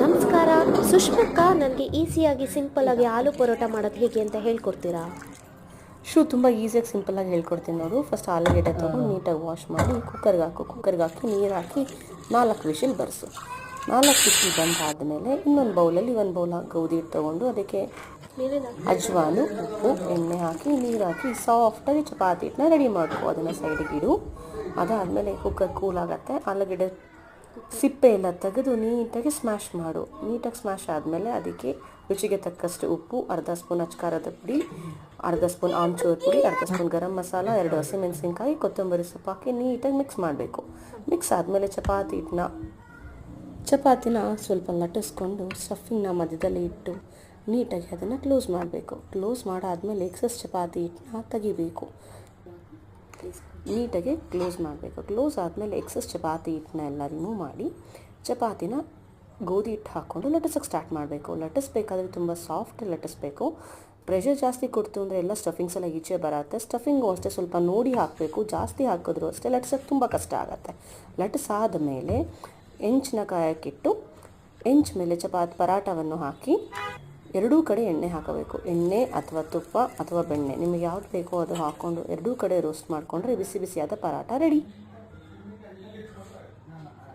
ನಮಸ್ಕಾರ. ಸುಷ್ಮಕ್ಕ ನನಗೆ ಈಸಿಯಾಗಿ ಸಿಂಪಲ್ ಆಗಿ ಆಲೂ ಪರೋಟ ಮಾಡೋದು ಹೇಗೆ ಅಂತ ಹೇಳ್ಕೊಡ್ತೀರಾ? ಶೂ ತುಂಬ ಈಸಿಯಾಗಿ ಸಿಂಪಲ್ಲಾಗಿ ಹೇಳ್ಕೊಡ್ತೀನಿ ನೋಡು. ಫಸ್ಟ್ ಆಲೂಗೆಡ್ಡೆ ತೊಗೊಂಡು ನೀಟಾಗಿ ವಾಶ್ ಮಾಡಿ ಕುಕ್ಕರ್ಗೆ ಹಾಕು. ಕುಕ್ಕರ್ಗೆ ಹಾಕಿ ನೀರು ಹಾಕಿ ನಾಲ್ಕು ವಿಷಲ್ ಬರೆಸು. ನಾಲ್ಕು ವಿಷಲ್ ಬಂದಾದಮೇಲೆ ಇನ್ನೊಂದು ಬೌಲಲ್ಲಿ ಒಂದು ಬೌಲ್ ಗೋಧಿ ಹಿಟ್ಟು ತೊಗೊಂಡು ಅದಕ್ಕೆ ಅಜ್ವಾನು, ಉಪ್ಪು, ಎಣ್ಣೆ ಹಾಕಿ ನೀರು ಹಾಕಿ ಸಾಫ್ಟಾಗಿ ಚಪಾತಿ ಹಿಟ್ಟನ್ನ ರೆಡಿ ಮಾಡಬೇಕು ಅದನ್ನು ಸೈಡಿಗೆ ಇಡು. ಅದಾದಮೇಲೆ ಕುಕ್ಕರ್ ಕೂಲ್ ಆಗುತ್ತೆ. ಆಲೂಗೆಡ್ಡೆ ಸಿಪ್ಪೆ ಎಲ್ಲ ತೆಗೆದು ನೀಟಾಗಿ ಸ್ಮ್ಯಾಶ್ ಮಾಡು. ನೀಟಾಗಿ ಸ್ಮ್ಯಾಶ್ ಆದಮೇಲೆ ಅದಕ್ಕೆ ರುಚಿಗೆ ತಕ್ಕಷ್ಟು ಉಪ್ಪು, ಅರ್ಧ ಸ್ಪೂನ್ ಅಚ್ಕಾರದ ಪುಡಿ, ಅರ್ಧ ಸ್ಪೂನ್ ಆಮ್ಚೂರ್ ಪುಡಿ, ಅರ್ಧ ಸ್ಪೂನ್ ಗರಂ ಮಸಾಲ, ಎರಡು ಹಸಿಮೆಣಸಿನ್ಕಾಯಿ ಕೊತ್ತಂಬರಿ ಸೊಪ್ಪು ಹಾಕಿ ನೀಟಾಗಿ ಮಿಕ್ಸ್ ಮಾಡಬೇಕು. ಮಿಕ್ಸ್ ಆದಮೇಲೆ ಚಪಾತಿ ಹಿಟ್ಟನ್ನ ಚಪಾತಿನ ಸ್ವಲ್ಪ ಲಟ್ಟಿಸ್ಕೊಂಡು ಸ್ಟಫಿಂಗ್ನ ಮಧ್ಯದಲ್ಲಿ ಇಟ್ಟು ನೀಟಾಗಿ ಅದನ್ನು ಕ್ಲೋಸ್ ಮಾಡಬೇಕು. ಕ್ಲೋಸ್ ಮಾಡಾದಮೇಲೆ ಎಕ್ಸಸ್ ಚಪಾತಿ ಹಿಟ್ಟನ್ನ ತೆಗಿಬೇಕು. ನೀಟಾಗಿ ಕ್ಲೋಸ್ ಮಾಡಬೇಕು. ಕ್ಲೋಸ್ ಆದಮೇಲೆ ಎಕ್ಸಸ್ ಚಪಾತಿ ಹಿಟ್ಟನ್ನ ಎಲ್ಲ ರಿಮೂವ್ ಮಾಡಿ, ಚಪಾತಿನ ಗೋಧಿ ಹಿಟ್ಟು ಹಾಕ್ಕೊಂಡು ಲಟ್ಟಿಸೋಕೆ ಸ್ಟಾರ್ಟ್ ಮಾಡಬೇಕು. ಲಟ್ಟಿಸ್ಬೇಕಾದ್ರೆ ತುಂಬ ಸಾಫ್ಟ್ ಲಟ್ಟಿಸ್ಬೇಕು. ಪ್ರೆಷರ್ ಜಾಸ್ತಿ ಕೊಡ್ತು ಅಂದರೆ ಎಲ್ಲ ಸ್ಟಫಿಂಗ್ಸ್ ಎಲ್ಲ ಈಚೆ ಬರುತ್ತೆ. ಸ್ಟಫಿಂಗು ಅಷ್ಟೇ ಸ್ವಲ್ಪ ನೋಡಿ ಹಾಕಬೇಕು. ಜಾಸ್ತಿ ಹಾಕಿದ್ರು ಅಷ್ಟೇ ಲಟ್ಟಿಸೋಕ್ಕೆ ತುಂಬ ಕಷ್ಟ ಆಗುತ್ತೆ. ಲಟ್ಟಿಸಾದ ಮೇಲೆ ಹೆಂಚನ್ನ ಕಾಯಕ್ಕಿಟ್ಟು ಹೆಂಚ್ ಮೇಲೆ ಚಪಾತಿ ಪರಾಟವನ್ನು ಹಾಕಿ ಎರಡೂ ಕಡೆ ಎಣ್ಣೆ ಹಾಕಬೇಕು. ಎಣ್ಣೆ ಅಥವಾ ತುಪ್ಪ ಅಥವಾ ಬೆಣ್ಣೆ. ನಿಮಗೆ ಯಾವ್ದು ಬೇಕೋ ಅದು ಹಾಕ್ಕೊಂಡು ಎರಡೂ ಕಡೆ ರೋಸ್ಟ್ ಮಾಡಿಕೊಂಡ್ರೆ ಬಿಸಿ ಬಿಸಿಯಾದ ಪರಾಟ ರೆಡಿ